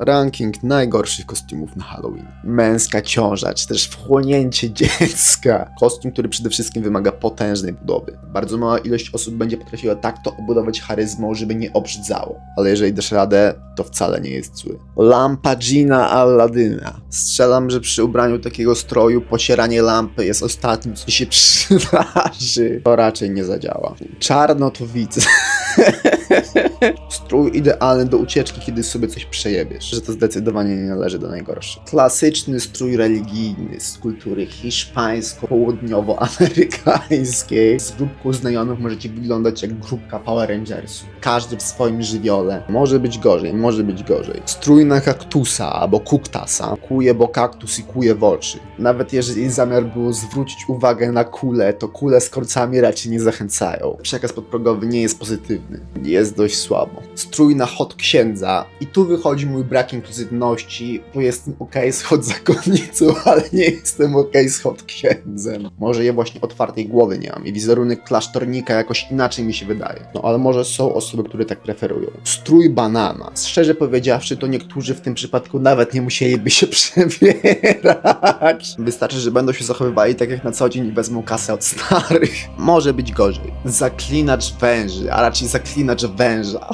Ranking najgorszych kostiumów na Halloween. Męska ciąża, czy też wchłonięcie dziecka. Kostium, który przede wszystkim wymaga potężnej budowy. Bardzo mała ilość osób będzie potrafiła tak to obudować charyzmą, żeby nie obrzydzało. Ale jeżeli dasz radę, to wcale nie jest zły. Lampa Gina Alladyna. Strzelam, że przy ubraniu takiego stroju pocieranie lampy jest ostatnim, co się przydarzy. To raczej nie zadziała. Czarno to widzę. Strój idealny do ucieczki, kiedy sobie coś przejebiesz. Że to zdecydowanie nie należy do najgorszych. Klasyczny strój religijny z kultury hiszpańsko-południowoamerykańskiej. Z grupką znajomych możecie wyglądać jak grupka Power Rangersów. Każdy w swoim żywiole. Może być gorzej, może być gorzej. Strój na kaktusa albo kuktasa. Kuje, bo kaktus i kuje w oczy. Nawet jeżeli zamiar było zwrócić uwagę na kulę, to kule z korcami raczej nie zachęcają. Przekaz podprogowy nie jest pozytywny. Jest dość słabo. Strój na hot księdza. I tu wychodzi mój brak inkluzywności, bo jestem okej z hot zakonnicą, ale nie jestem okej z hot księdzem. Może ja właśnie otwartej głowy nie mam i wizerunek klasztornika jakoś inaczej mi się wydaje. No ale może są osoby, które tak preferują. Strój banana. Szczerze powiedziawszy, to niektórzy w tym przypadku nawet nie musieliby się przebierać. Wystarczy, że będą się zachowywali tak jak na co dzień i wezmą kasę od starych. Może być gorzej. Zaklinacz węży, a raczej zaklinacz węża.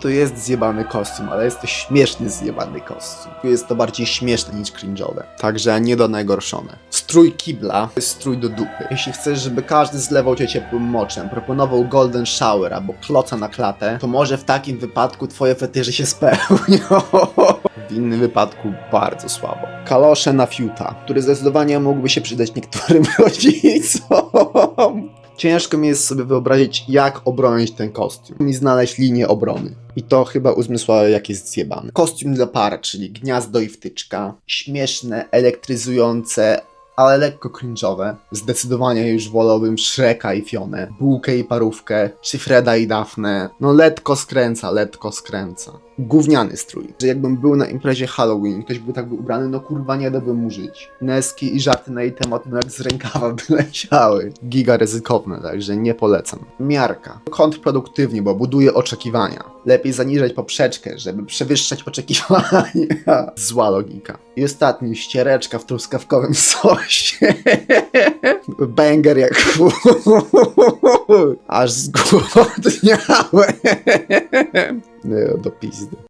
To jest zjebany kostium, ale jest to śmieszny zjebany kostium. Jest to bardziej śmieszne niż cringe'owe. Także nie do najgorszone. Strój kibla to jest strój do dupy. Jeśli chcesz, żeby każdy zlewał cię ciepłym moczem, proponował golden shower albo kloca na klatę, to może w takim wypadku twoje fetysze się spełnią. W innym wypadku bardzo słabo. Kalosze na fiuta, który zdecydowanie mógłby się przydać niektórym rodzicom. Ciężko mi jest sobie wyobrazić, jak obronić ten kostium i znaleźć linię obrony. I to chyba uzmysławia, jak jest zjebany. Kostium dla par, czyli gniazdo i wtyczka. Śmieszne, elektryzujące, ale lekko cringe'owe. Zdecydowanie już wolałbym Shreka i Fionę, Bułkę i Parówkę, czy Freda i Daphne. No letko skręca, letko skręca. Gówniany strój. Że jakbym był na imprezie Halloween, ktoś był tak ubrany, no kurwa nie dałbym mu żyć. Neski i żarty na jej temat, no jak z rękawa by leciały. Giga ryzykowne, także nie polecam. Miarka. Kontrproduktywnie, bo buduje oczekiwania. Lepiej zaniżać poprzeczkę, żeby przewyższać oczekiwania. Zła logika. I ostatni, ściereczka w truskawkowym sosie. Banger jak. Aż zgłodniałem. Nie, do pizdy.